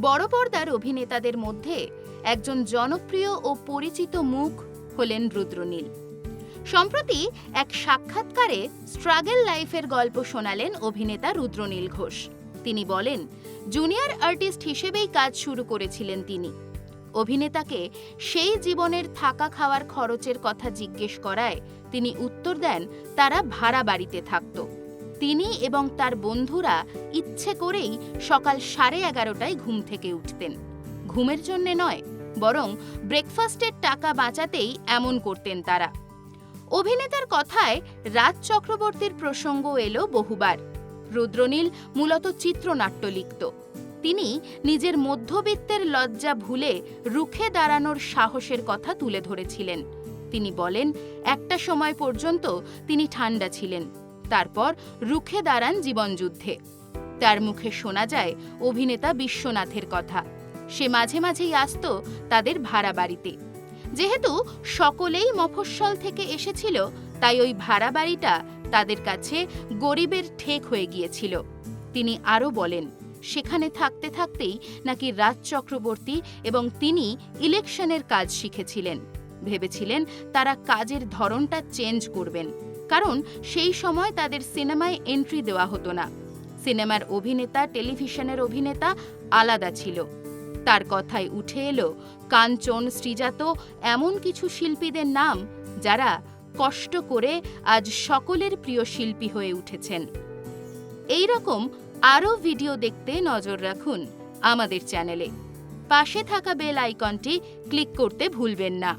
বড় পর্দার অভিনেতাদের মধ্যে একজন জনপ্রিয় ও পরিচিত মুখ হলেন রুদ্রনীল। সম্প্রতি এক সাক্ষাৎকারে স্ট্রাগল লাইফের গল্প শোনালেন অভিনেতা রুদ্রনীল ঘোষ। তিনি বলেন, জুনিয়র আর্টিস্ট হিসেবেই কাজ শুরু করেছিলেন তিনি। অভিনেতাকে সেই জীবনের থাকা খাওয়ার খরচের কথা জিজ্ঞেস করায় তিনি উত্তর দেন, তারা ভাড়া বাড়িতে থাকত। তিনি এবং তার বন্ধুরা ইচ্ছে করেই সকাল সাড়ে এগারোটায় ঘুম থেকে উঠতেন। ঘুমের জন্যে নয়, বরং ব্রেকফাস্টের টাকা বাঁচাতেই এমন করতেন তারা। অভিনেতার কথায় রাজ চক্রবর্তীর প্রসঙ্গ এলো বহুবার। রুদ্রনীল মূলত চিত্রনাট্য লিখত। তিনি নিজের মধ্যবিত্তের লজ্জা ভুলে রুখে দাঁড়ানোর সাহসের কথা তুলে ধরেছিলেন। তিনি বলেন, একটা সময় পর্যন্ত তিনি ঠান্ডা ছিলেন। তারপর রুখে দাঁড়ান জীবনযুদ্ধে। তার মুখে শোনা যায় অভিনেতা বিশ্বনাথের কথা। সে মাঝে মাঝেই আসতো তাদের ভাড়া বাড়িতে। যেহেতু সকলেই মফস্বল থেকে এসেছিল, তাই ওই ভাড়া বাড়িটা তাদের কাছে গরিবের ঠেক হয়ে গিয়েছিল। তিনি আরও বলেন, সেখানে থাকতে থাকতেই নাকি রাজ চক্রবর্তী এবং তিনি ইলেকশনের কাজ শিখেছিলেন। ভেবেছিলেন তারা কাজের ধরনটা চেঞ্জ করবেন। কারণ সেই সময় তাদের সিনেমায় এন্ট্রি দেওয়া হতো না। সিনেমার অভিনেতা, টেলিভিশনের অভিনেতা আলাদা ছিল। তার কথায় উঠে এলো, কাঞ্চন, শ্রীজাত এমন কিছু শিল্পীদের নাম যারা কষ্ট করে আজ সকলের প্রিয় শিল্পী হয়ে উঠেছেন। এই রকম আরও ভিডিও দেখতে নজর রাখুন আমাদের চ্যানেলে। পাশে থাকা বেল আইকনটি ক্লিক করতে ভুলবেন না।